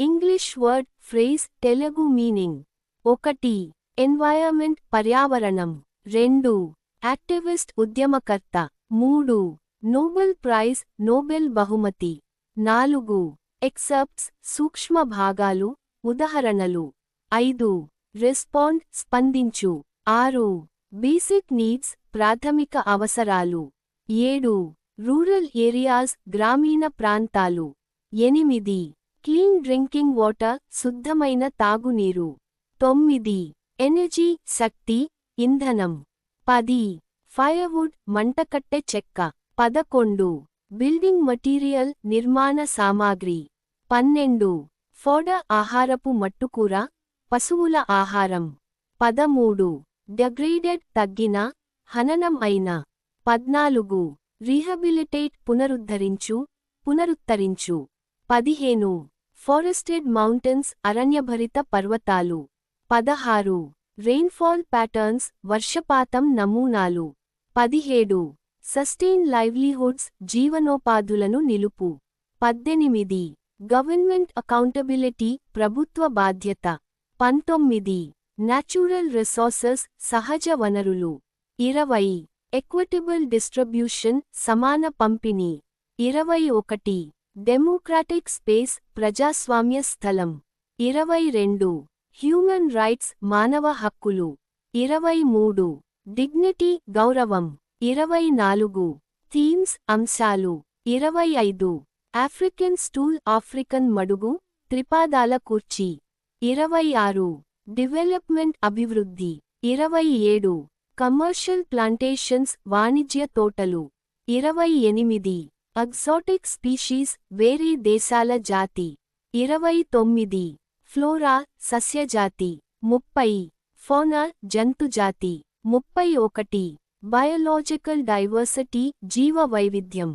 English word phrase Telugu meaning ఒకటి environment పర్యావరణం. రెండు యాక్టివిస్ట్ ఉద్యమకర్త. మూడు నోబెల్ ప్రైజ్ నోబెల్ బహుమతి. నాలుగు ఎక్సెప్ట్స్ సూక్ష్మ భాగాలు ఉదాహరణలు. ఐదు రెస్పాండ్ స్పందించు. ఆరు బేసిక్ నీడ్స్ ప్రాథమిక అవసరాలు. ఏడు రూరల్ ఏరియాస్ గ్రామీణ ప్రాంతాలు. ఎనిమిది క్లీన్ డ్రింకింగ్ వాటర్ శుద్ధమైన తాగునీరు. తొమ్మిది. ఎనర్జీ శక్తి ఇంధనం. పది. ఫైర్వుడ్ మంటకట్టె చెక్క. పదకొండు. బిల్డింగ్ మటీరియల్ నిర్మాణ సామాగ్రి. పన్నెండు. ఫోడ ఆహారపు మట్టుకూర పశువుల ఆహారం. పదమూడు. డగ్రేడెడ్ తగ్గిన హననం అయిన. పద్నాలుగు. రీహబిలిటేట్ పునరుద్ధరించు పునరుత్తరించు. పదిహేను. ఫారెస్టెడ్ మౌంటైన్స్ అరణ్యభరిత పర్వతాలు. పదహారు. రెయిన్ఫాల్ ప్యాటర్న్స్ వర్షపాతం నమూనాలు. పదిహేడు. సస్టైన్ లైవ్లీహుడ్స్ జీవనోపాధులను నిలుపు. పద్దెనిమిది. గవర్నమెంట్ అకౌంటబిలిటీ ప్రభుత్వ బాధ్యత. పంతొమ్మిది. న్యాచురల్ రిసోర్సెస్ సహజ వనరులు. ఇరవై. ఎక్విటబుల్ డిస్ట్రిబ్యూషన్ సమాన పంపిణీ. ఇరవై ఒకటి. డెమోక్రాటిక్ స్పేస్ ప్రజాస్వామ్య స్థలం. ఇరవై రెండు. హ్యూమన్ రైట్స్ మానవ హక్కులు. ఇరవై మూడు. డిగ్నిటీ గౌరవం. ఇరవై నాలుగు. థీమ్స్ అంశాలు. ఇరవై ఐదు. ఆఫ్రికన్ స్టూల్ ఆఫ్రికన్ మడుగు. త్రిపాదాల కుర్చీ. ఇరవై ఆరు. డెవలప్మెంట్ అభివృద్ధి. ఇరవై ఏడు. కమర్షియల్ ప్లాంటేషన్స్ వాణిజ్య తోటలు. ఇరవై ఎనిమిది. అగ్జాటిక్ స్పీషీస్ వేరే దేశాల జాతి. ఇరవై తొమ్మిది. ఫ్లోరా సస్యజాతి. ముప్పై. ఫోనా జంతుజాతి ముప్పై ఒకటి. బయోలాజికల్ డైవర్సిటీ జీవ వైవిధ్యం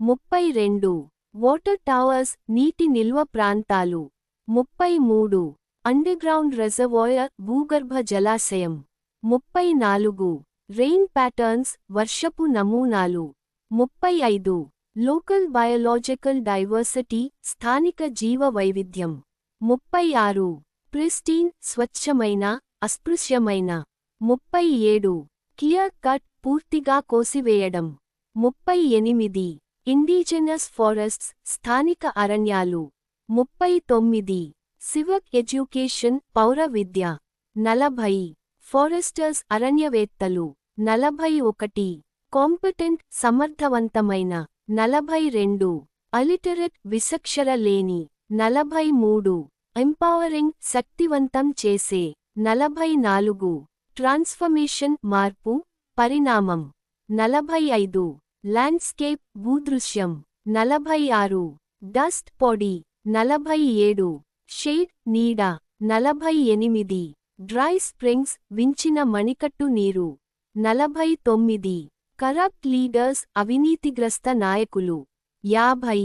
ముప్పై రెండు. వాటర్ టవర్స్ నీటి నిల్వ ప్రాంతాలు. ముప్పై మూడు. అండర్గ్రౌండ్ రిజర్వాయర్ భూగర్భ జలాశయం. ముప్పై నాలుగు. రెయిన్ ప్యాటర్న్స్ వర్షపు నమూనాలు. ముప్పై ఐదు. లోకల్ బయోలాజికల్ డైవర్సిటీ స్థానిక జీవ వైవిధ్యం ముప్పై ఆరు. ప్రిస్టీన్ స్వచ్ఛమైన అస్పృశ్యమైన. ముప్పై ఏడు. క్లియర్ కట్ పూర్తిగా కోసివేయడం. ముప్పై ఎనిమిది. ఇండిజినస్ ఫారెస్ట్స్ స్థానిక అరణ్యాలు. ముప్పై తొమ్మిది. సివక్ ఎడ్యుకేషన్ పౌర విద్య. నలభై. ఫారెస్టర్స్ అరణ్యవేత్తలు. నలభై ఒకటి. కాంపిటెంట్ సమర్థవంతమైన. నలభై రెండు అలిటరెట్ విసక్షర లేని నలభై మూడు ఎంపవరింగ్ శక్తివంతం చేసే. నలభై నాలుగు ట్రాన్స్ఫర్మేషన్ మార్పు. పరిణామం. నలభై ఐదు ల్యాండ్స్కేప్ భూదృశ్యం. నలభై ఆరు డస్ట్ పొడి నలభై ఏడు షేడ్ నీడ. నలభై ఎనిమిది డ్రై స్ప్రింగ్స్ వించిన మణికట్టు నీరు. నలభై తొమ్మిది కరప్ట్ లీడర్స్ అవినీతిగ్రస్త నాయకులు. యాభై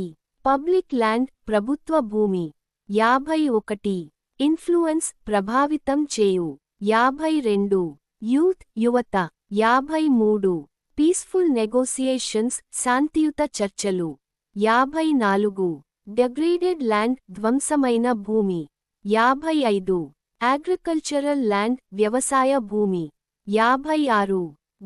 పబ్లిక్ ల్యాండ్ ప్రభుత్వ భూమి. యాభై ఒకటి ఇన్ఫ్లుయెన్స్ ప్రభావితం చేయు. యాభై రెండు యూత్ యువత. యాభై మూడు పీస్ఫుల్ నెగోసియేషన్స్ శాంతియుత చర్చలు. యాభై నాలుగు డెగ్రేడెడ్ ల్యాండ్ ధ్వంసమైన భూమి. యాభై ఐదు అగ్రికల్చరల్ ల్యాండ్ వ్యవసాయ భూమి. యాభై ఆరు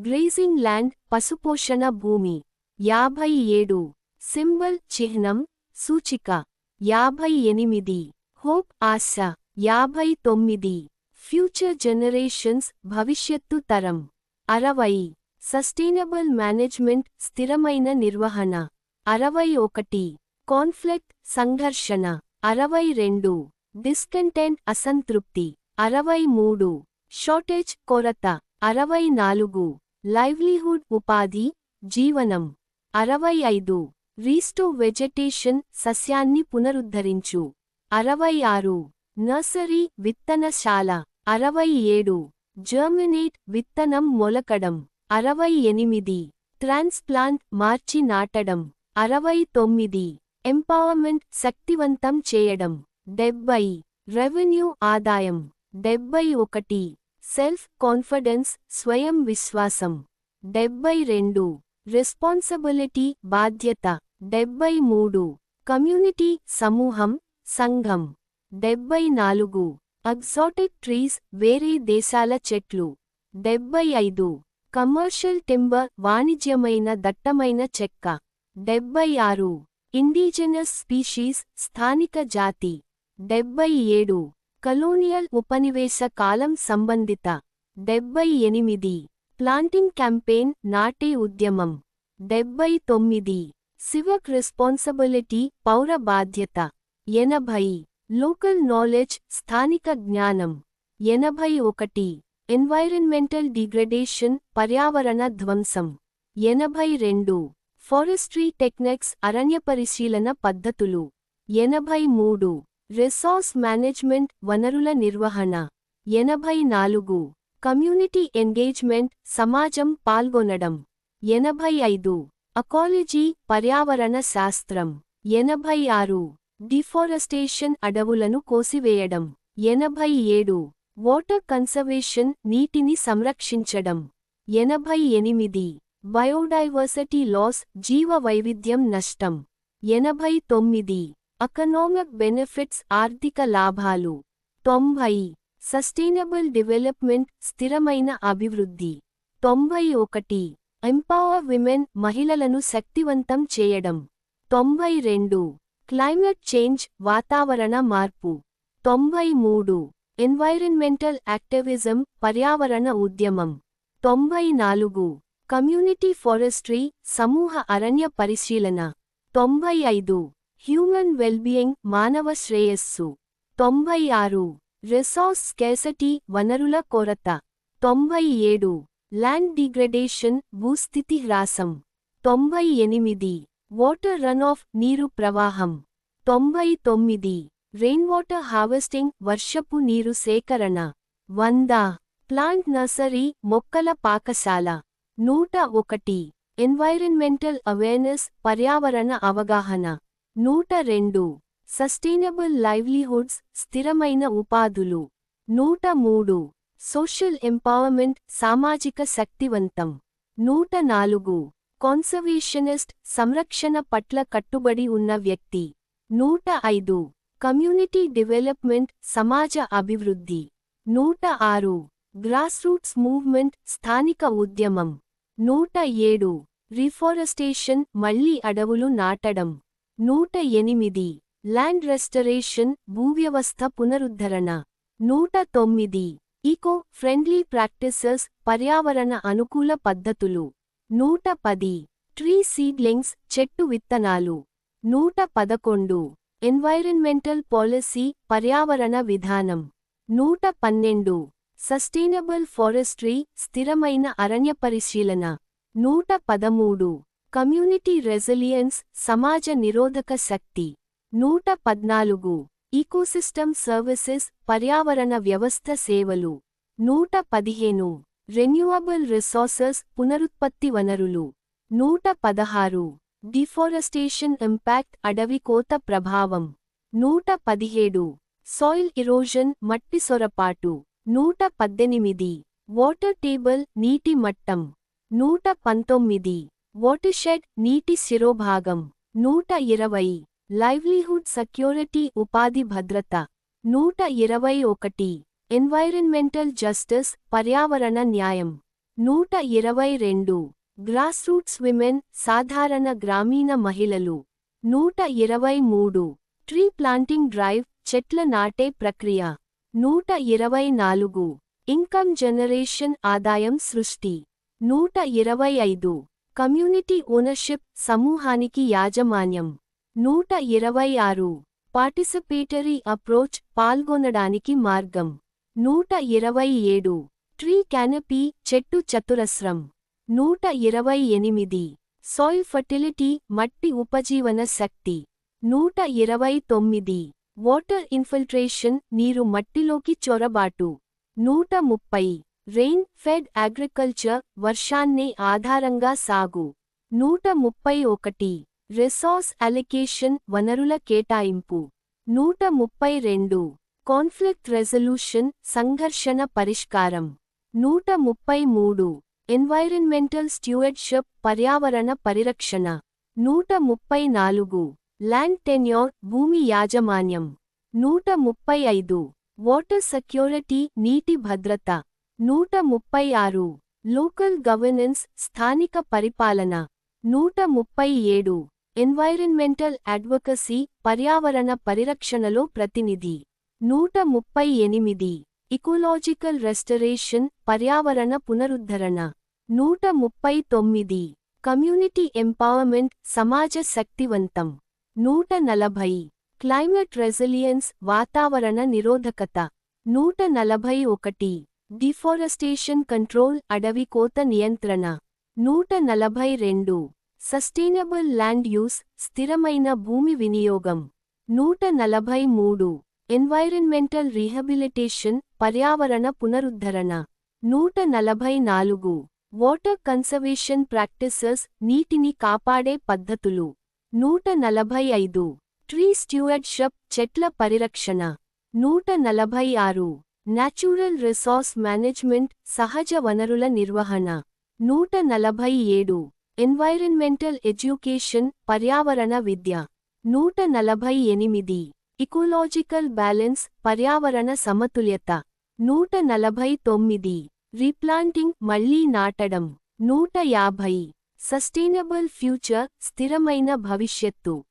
గ్రేజింగ్ ల్యాండ్ పశుపోషణ భూమి. యాభై ఏడు. సింబల్ చిహ్నం సూచిక. యాభై ఎనిమిది. హోప్ ఆశ. యాభై తొమ్మిది. ఫ్యూచర్ జనరేషన్స్ భవిష్యత్తు తరం. అరవై. సస్టైనబుల్ మేనేజ్మెంట్ స్థిరమైన నిర్వహణ. అరవై ఒకటి. కాన్ఫ్లిక్ట్ సంఘర్షణ. అరవై రెండు. డిస్కంటెంట్ అసంతృప్తి. అరవై మూడు. షార్టేజ్ కొరత. అరవై నాలుగు. లైవ్లీహుడ్ ఉపాధి జీవనం. అరవై ఐదు రీస్టో వెజిటేషన్ సస్యాన్ని పునరుద్ధరించు. అరవై ఆరు నర్సరీ విత్తనశాల. అరవై ఏడు జర్మినేట్ విత్తనం మొలకడం. అరవై ఎనిమిది ట్రాన్స్ప్లాంట్ మార్చి నాటడం. అరవై తొమ్మిది ఎంపవర్మెంట్ శక్తివంతం చేయడం. డెబ్బై. రెవెన్యూ ఆదాయం. డెబ్బై ఒకటి. సెల్ఫ్ కాన్ఫిడెన్స్ స్వయం విశ్వాసం. డెబ్బై రెండు. రెస్పాన్సిబిలిటీ బాధ్యత. డెబ్బై మూడు. కమ్యూనిటీ సమూహం సంఘం. డెబ్బై నాలుగు. అగ్జాటిక్ ట్రీస్ వేరే దేశాల చెట్లు. డెబ్బై ఐదు. కమర్షియల్ టింబర్ వాణిజ్యమైన దట్టమైన చెక్క. డెబ్బై ఆరు. ఇండిజినస్ స్పీషీస్ స్థానిక జాతి. డెబ్బై ఏడు. కలోనియల్ ఉపనివేశ కాలం సంబంధిత డెబ్బై ఎనిమిది. ప్లాంటింగ్ క్యాంపెయిన్ నాటే ఉద్యమం. డెబ్బై తొమ్మిది. సివక్ రెస్పాన్సిబిలిటీ పౌర బాధ్యత. ఎనభై. లోకల్ నాలెడ్జ్ స్థానిక జ్ఞానం. ఎనభై ఒకటి. ఎన్వైరన్మెంటల్ డిగ్రడేషన్ పర్యావరణ ధ్వంసం. ఎనభై రెండు. ఫారెస్ట్రీ టెక్నిక్స్ అరణ్య పరిశీలన పద్ధతులు. ఎనభై మూడు. రిసోర్స్ మేనేజ్మెంట్ వనరుల నిర్వహణ. ఎనభై నాలుగు. కమ్యూనిటీ ఎంగేజ్మెంట్ సమాజం పాల్గొనడం. ఎనభై ఐదు. అకాలజీ పర్యావరణ శాస్త్రం. ఎనభై ఆరు. డిఫారెస్టేషన్ అడవులను కోసివేయడం. ఎనభై ఏడు. వాటర్ కన్సర్వేషన్ నీటిని సంరక్షించడం. ఎనభై ఎనిమిది. బయోడైవర్సిటీ లాస్ జీవ వైవిధ్యం నష్టం. ఎనభై తొమ్మిది. ఎకనామిక్ బెనిఫిట్స్ ఆర్థిక లాభాలు. తొంభై సస్టైనబుల్ డెవలప్మెంట్ స్థిరమైన అభివృద్ధి. తొంభై ఒకటి ఎంపవర్ విమెన్ మహిళలను శక్తివంతం చేయడం. తొంభై రెండు క్లైమేట్ చేంజ్ వాతావరణ మార్పు. తొంభై మూడు ఎన్వైరన్మెంటల్ యాక్టివిజం పర్యావరణ ఉద్యమం. తొంభై నాలుగు కమ్యూనిటీ ఫారెస్ట్రీ సమూహ అరణ్య పరిశీలన. తొంభై ఐదు హ్యూమన్ వెల్బీయింగ్ మానవ శ్రేయస్సు. తొంభై ఆరు రిసోర్స్ స్కేసటీ వనరుల కొరత. తొంభై ఏడు ల్యాండ్ డిగ్రెడేషన్ భూస్థితి హ్రాసం. తొంభై ఎనిమిది వాటర్ రన్ ఆఫ్ నీరు ప్రవాహం. తొంభై తొమ్మిది రెయిన్వాటర్ హార్వెస్టింగ్ వర్షపు నీరు సేకరణ. వంద. ప్లాంట్ నర్సరీ మొక్కల పాకశాల. నూట ఒకటి. ఎన్వైరన్మెంటల్ అవేర్నెస్ పర్యావరణ అవగాహన. నూట రెండు. సస్టైనబుల్ లైవ్లీహుడ్స్ స్థిరమైన ఉపాధులు. నూట మూడు. సోషల్ ఎంపవర్మెంట్ సామాజిక శక్తివంతం. నూట నాలుగు. కాన్సర్వేషనిస్ట్ సంరక్షణ పట్ల కట్టుబడి ఉన్న వ్యక్తి. నూట ఐదు. కమ్యూనిటీ డెవలప్మెంట్ సమాజ అభివృద్ధి. నూట ఆరు. గ్రాస్రూట్స్ మూవ్మెంట్ స్థానిక ఉద్యమం. నూట ఏడు. రిఫారెస్టేషన్ మళ్ళీ అడవులు నాటడం. నూట ఎనిమిది. ల్యాండ్ రెస్టరేషన్ భూవ్యవస్థ పునరుద్ధరణ. నూట తొమ్మిది. ఈకో ఫ్రెండ్లీ ప్రాక్టీసెస్ పర్యావరణ అనుకూల పద్ధతులు. నూట పది. ట్రీ సీడ్లింగ్స్ చెట్టు విత్తనాలు. నూట పదకొండు. ఎన్వైరన్మెంటల్ పాలసీ పర్యావరణ విధానం. నూట పన్నెండు. సస్టైనబుల్ ఫారెస్ట్రీ స్థిరమైన అరణ్య పరిశీలన. నూట పదమూడు. కమ్యూనిటీ రెసిలియన్స్ సమాజ నిరోధక శక్తి. నూట పద్నాలుగు. ఈకోసిస్టమ్ సర్వీసెస్ పర్యావరణ వ్యవస్థ సేవలు. నూట పదిహేను. రెన్యూవబుల్ రిసోర్సెస్ పునరుత్పత్తి వనరులు. నూట పదహారు. డిఫారెస్టేషన్ ఇంపాక్ట్ అడవి కోత ప్రభావం. నూట పదిహేడు. సాయిల్ ఇరోజన్ మట్టి సొరపాటు. నూట పద్దెనిమిది. వాటర్ టేబుల్ నీటి మట్టం. నూట పంతొమ్మిది. వాటర్షెడ్ నీటి శిరోభాగం నూట ఇరవై. లైవ్లీహుడ్ సెక్యూరిటీ ఉపాధి భద్రత నూట ఇరవై ఒకటి. ఎన్వైరన్మెంటల్ జస్టిస్ పర్యావరణ న్యాయం నూట ఇరవై రెండు. గ్రాస్రూట్స్ విమెన్ సాధారణ గ్రామీణ మహిళలు నూట ఇరవై మూడు. ట్రీ ప్లాంటింగ్ డ్రైవ్ చెట్ల నాటే ప్రక్రియ నూట ఇరవై నాలుగు. ఇన్కమ్ జనరేషన్ ఆదాయం సృష్టి నూట ఇరవై ఐదు. కమ్యూనిటీ ఓనర్షిప్ సమూహానికి యాజమాన్యం. నూట ఇరవై ఆరు. పార్టిసిపేటరీ అప్రోచ్ పాల్గొనడానికి మార్గం. నూట ఇరవై ఏడు. ట్రీ క్యానపీ చెట్టు చతురస్రం. నూట ఇరవై ఎనిమిది. సాయిల్ ఫర్టిలిటీ మట్టి ఉపజీవన శక్తి. నూట ఇరవై తొమ్మిది. వాటర్ ఇన్ఫిల్ట్రేషన్ నీరు మట్టిలోకి చొరబాటు. నూట ముప్పై. రెయిన్ ఫెడ్ అగ్రికల్చర్ వర్షాన్నే ఆధారంగా సాగు. నూట ముప్పై ఒకటి. రిసోర్స్ అలికేషన్ వనరుల కేటాయింపు. నూట ముప్పై రెండు. కాన్ఫ్లిక్ట్ రెజల్యూషన్ సంఘర్షణ పరిష్కారం. నూట ముప్పై మూడు. ఎన్వైరన్మెంటల్ స్ట్యూయర్డ్షిప్ పర్యావరణ పరిరక్షణ. నూట ముప్పై నాలుగు. ల్యాండ్ టెన్యోర్ భూమి యాజమాన్యం. నూట ముప్పై ఐదు. వాటర్ సెక్యూరిటీ నీటి భద్రత. నూట ముప్పై ఆరు. లోకల్ గవర్నెన్స్ స్థానిక పరిపాలన. నూట ముప్పై ఏడు. ఎన్వైరన్మెంటల్ అడ్వకసీ పర్యావరణ పరిరక్షణలో ప్రతినిధి. నూట ముప్పై ఎనిమిది. ఇకోలాజికల్ రెస్టరేషన్ పర్యావరణ పునరుద్ధరణ. నూట ముప్పై తొమ్మిది. కమ్యూనిటీ ఎంపవర్మెంట్ సమాజ శక్తివంతం. నూట నలభై. క్లైమేట్ రెసిలియన్స్ వాతావరణ నిరోధకత. నూట నలభై ఒకటి. డిఫారెస్టేషన్ కంట్రోల్ అడవి కోత నియంత్రణ. నూట నలభై రెండు. సస్టైనబుల్ ల్యాండ్ యూస్ స్థిరమైన భూమి వినియోగం. నూట నలభై మూడు. ఎన్వైరన్మెంటల్ రీహబిలిటేషన్ పర్యావరణ పునరుద్ధరణ. నూట నలభై నాలుగు. వాటర్ కన్సర్వేషన్ ప్రాక్టీసెస్ నీటిని కాపాడే పద్ధతులు. నూట నలభై ఐదు. ట్రీ స్ట్యూవర్డ్షిప్ చెట్ల పరిరక్షణ. నూట నలభై ఆరు. న్యాచురల్ రిసోర్స్ మేనేజ్మెంట్ సహజ వనరుల నిర్వహణ. నూట నలభై ఏడు. ఎన్వైరన్మెంటల్ ఎడ్యుకేషన్ పర్యావరణ విద్య. నూట నలభై ఎనిమిది. ఇకోలాజికల్ బ్యాలెన్స్ పర్యావరణ సమతుల్యత. నూట నలభై తొమ్మిది. రీప్లాంటింగ్ మళ్ళీ నాటడం. నూట యాభై. సస్టైనబుల్ ఫ్యూచర్ స్థిరమైన భవిష్యత్తు.